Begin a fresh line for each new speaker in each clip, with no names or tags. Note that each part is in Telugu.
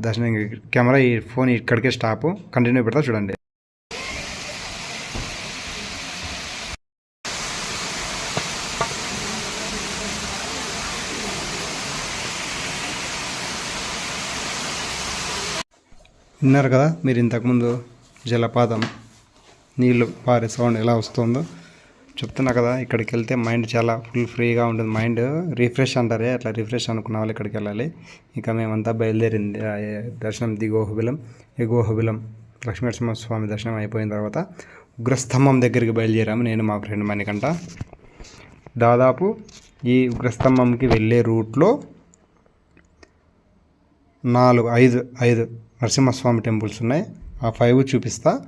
దర్శనం కెమెరా ఈ ఫోన్ ఇక్కడికే స్టాప్. కంటిన్యూ పెడతా చూడండి. విన్నారు కదా మీరు ఇంతకుముందు జలపాతం నీళ్ళు పారే సౌండ్ ఎలా వస్తుందో? చెప్తున్నా కదా ఇక్కడికి వెళ్తే మైండ్ చాలా ఫుల్ ఫ్రీగా ఉంటుంది. మైండ్ రిఫ్రెష్ అంటారే అట్లా రిఫ్రెష్ అనుకున్న వాళ్ళు ఇక్కడికి వెళ్ళాలి ఇంకా మేమంతా బయలుదేరింది దర్శనం దిగోహబిలం ఎగోహబిలం లక్ష్మీనరసింహ స్వామి దర్శనం అయిపోయిన తర్వాత ఉగ్రస్తంభం దగ్గరికి బయలుదేరాము నేను మా ఫ్రెండ్ మణికంట దాదాపు ఈ ఉగ్రస్తంభంకి వెళ్ళే రూట్లో నాలుగు ఐదు ఐదు నరసింహస్వామి టెంపుల్స్ ఉన్నాయి. ఆ ఫైవ్ చూపిస్తా.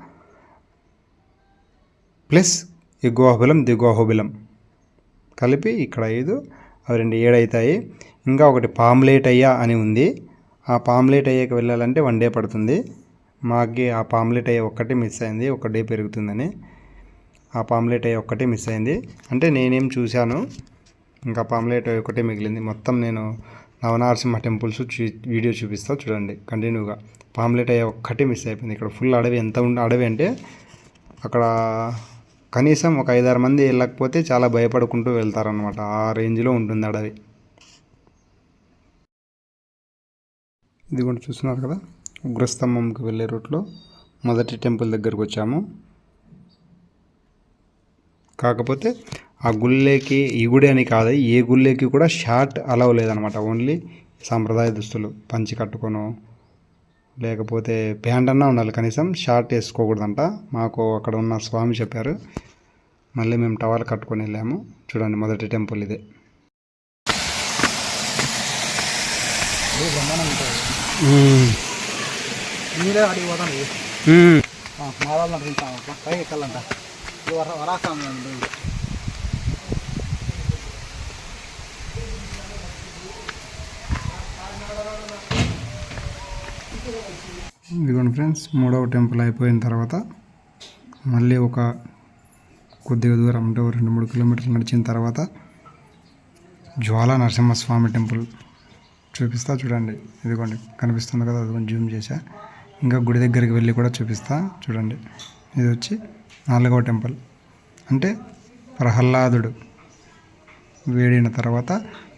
ప్లస్ ఎగువహబిలం దిగువహబిలం కలిపి ఇక్కడ ఐదు అవి రెండు ఏడవుతాయి ఇంకా ఒకటి పామ్లేట్ అయ్యా అని ఉంది. ఆ పామ్లేట్ అయ్యాకి వెళ్ళాలంటే వన్ డే పడుతుంది. మాకి ఆ పామ్లెట్ అయ్యే ఒక్కటే మిస్ అయింది ఒక డే పెరుగుతుందని. ఆ పామ్లెట్ అయ్యే ఒక్కటే మిస్ అయింది. అంటే నేనేం చూశాను ఇంకా పామ్లెట్ ఒకటే మిగిలింది. మొత్తం నేను నవనరసింహ టెంపుల్స్ చూ వీడియో చూపిస్తా చూడండి కంటిన్యూగా. పామ్లెట్ అయ్యే ఒక్కటే మిస్ అయిపోయింది. ఇక్కడ ఫుల్ అడవి ఎంత ఉండే అడవి అంటే అక్కడ కనీసం ఒక ఐదారు మంది వెళ్ళకపోతే చాలా భయపడుకుంటూ వెళ్తారనమాట ఆ రేంజ్లో ఉంటుంది అడవి ఇది కూడా చూస్తున్నారు కదా? ఉగ్రస్తంభంకి వెళ్ళే రూట్లో మొదటి టెంపుల్ దగ్గరకు వచ్చాము. కాకపోతే ఆ గుళ్ళేకి ఈ గుడి అని కాదు ఏ గుళ్ళేకి కూడా షార్ట్ అలవ్ లేదనమాట ఓన్లీ సాంప్రదాయ దుస్తులు పంచి కట్టుకోను లేకపోతే ప్యాంట్ అన్నా ఉండాలి. కనీసం షార్ట్ వేసుకోకూడదంట. మాకు అక్కడ ఉన్న స్వామి చెప్పారు. మళ్ళీ మేము టవల్ కట్టుకొని వెళ్ళాము. చూడండి మొదటి టెంపుల్ ఇదే.
నీళ్ళే అడిగి పోతాను. పైకి ఎక్కాలంట.
ఇదిగోండి ఫ్రెండ్స్ మూడవ టెంపుల్ అయిపోయిన తర్వాత మళ్ళీ ఒక కొద్దిగా దూరం అంటే రెండు మూడు కిలోమీటర్లు నడిచిన తర్వాత జ్వాల నరసింహస్వామి టెంపుల్ చూపిస్తా చూడండి. ఇదిగోండి కనిపిస్తుంది కదా అది జూమ్ చేసా ఇంకా గుడి దగ్గరికి వెళ్ళి కూడా చూపిస్తా చూడండి. ఇది వచ్చి నాలుగవ టెంపుల్. అంటే ప్రహ్లాదుడు వేడిన తర్వాత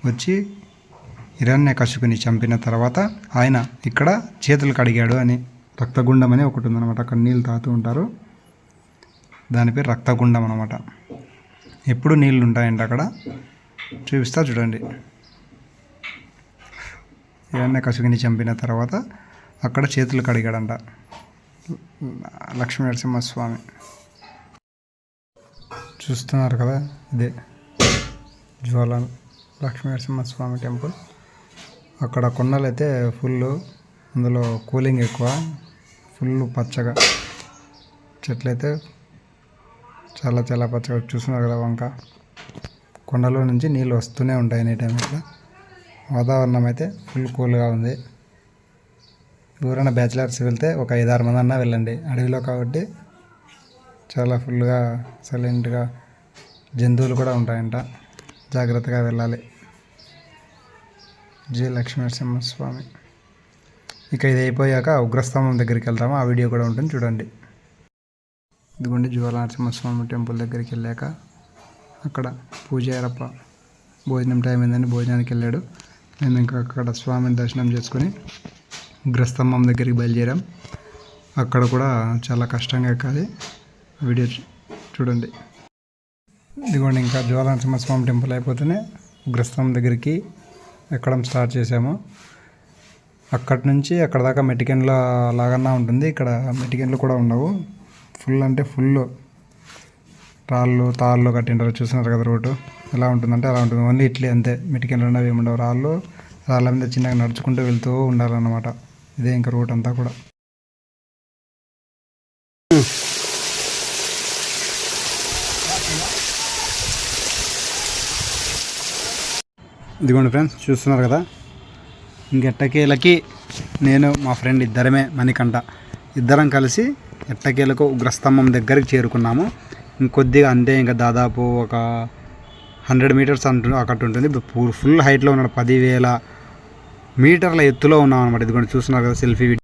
వచ్చి హిరణ్య కశుకుని చంపిన తర్వాత ఆయన ఇక్కడ చేతులు కడిగాడు అని రక్తగుండం అని ఒకటి ఉందన్నమాట అక్కడ నీళ్ళు తాగుతూ ఉంటారు. దాని పేరు రక్తగుండం అనమాట ఎప్పుడు నీళ్ళు ఉంటాయండి అక్కడ? చూపిస్తా చూడండి. హిరణ్య కశుకుని చంపిన తర్వాత అక్కడ చేతులు కడిగాడంట. లక్ష్మీ నరసింహస్వామి చూస్తున్నారు కదా ఇదే జ్వాల లక్ష్మీ నరసింహస్వామి టెంపుల్. అక్కడ కొండలు అయితే ఫుల్ అందులో కూలింగ్ ఎక్కువ ఫుల్ పచ్చగా. చెట్లయితే చాలా చాలా పచ్చగా. చూస్తున్నారు కదా వంక? కొండలో నుంచి నీళ్ళు వస్తూనే ఉంటాయి ఎనీ టైం ఇట్లా. వాతావరణం అయితే ఫుల్ కూల్గా ఉంది. ఎవరైనా బ్యాచిలర్స్ వెళ్తే ఒక ఐదారు మంది అన్నా వెళ్ళండి. అడవిలో కాబట్టి చాలా ఫుల్గా సైలెంట్గా జంతువులు కూడా ఉంటాయంట. జాగ్రత్తగా వెళ్ళాలి. జయ లక్ష్మీ నరసింహస్వామి ఇక ఇది అయిపోయాక ఉగ్రస్తంభం దగ్గరికి వెళ్తాము ఆ వీడియో కూడా ఉంటుంది చూడండి. ఇదిగోండి జ్వాల నరసింహస్వామి టెంపుల్ దగ్గరికి వెళ్ళాక అక్కడ పూజారప్ప భోజనం టైం అయిందని భోజనానికి వెళ్ళాడు. మేము ఇంకా అక్కడ స్వామిని దర్శనం చేసుకొని ఉగ్రస్తంభం దగ్గరికి బయలుదేరాం. అక్కడ కూడా చాలా కష్టంగా ఎక్కాలి. వీడియో చూడండి. ఇదిగోండి ఇంకా జ్వాల నరసింహస్వామి టెంపుల్ అయిపోతేనే ఉగ్రస్తంభం దగ్గరికి ఎక్కడం స్టార్ట్ చేసాము. అక్కడి నుంచి అక్కడ దాకా మెటికెన్ల లాగన్నా ఉంటుంది. ఇక్కడ మెటికెన్లు కూడా ఉండవు. ఫుల్ అంటే ఫుల్. రాళ్ళు తాళ్ళు కట్టింటారు చూస్తున్నారు కదా రోడ్డు. ఎలా ఉంటుందంటే అలా ఉంటుంది. ఓన్లీ ఇట్లే అంతే. మెటికెన్లు ఉన్నవి ఏమి ఉండవు రాళ్ళు రాళ్ళ మీద చిన్నగా నడుచుకుంటూ వెళ్తూ ఉండాలన్నమాట. ఇదే ఇంకా రూట్ అంతా కూడా. ఇదిగోండి ఫ్రెండ్స్ చూస్తున్నారు కదా? ఇంకెట్టకేలకి నేను మా ఫ్రెండ్ ఇద్దరమే మణికంట ఇద్దరం కలిసి ఎట్టకేలకు ఉగ్రస్తంభం దగ్గరికి చేరుకున్నాము. ఇంకొద్దిగా అంతే ఇంకా దాదాపు ఒక హండ్రెడ్ మీటర్స్ అంటు అక్కడ ఉంటుంది. ఇప్పుడు ఫుల్ హైట్లో ఉన్నాడు పదివేల మీటర్ల ఎత్తులో ఉన్నాం అనమాట ఇదిగోండి చూస్తున్నారు కదా సెల్ఫీ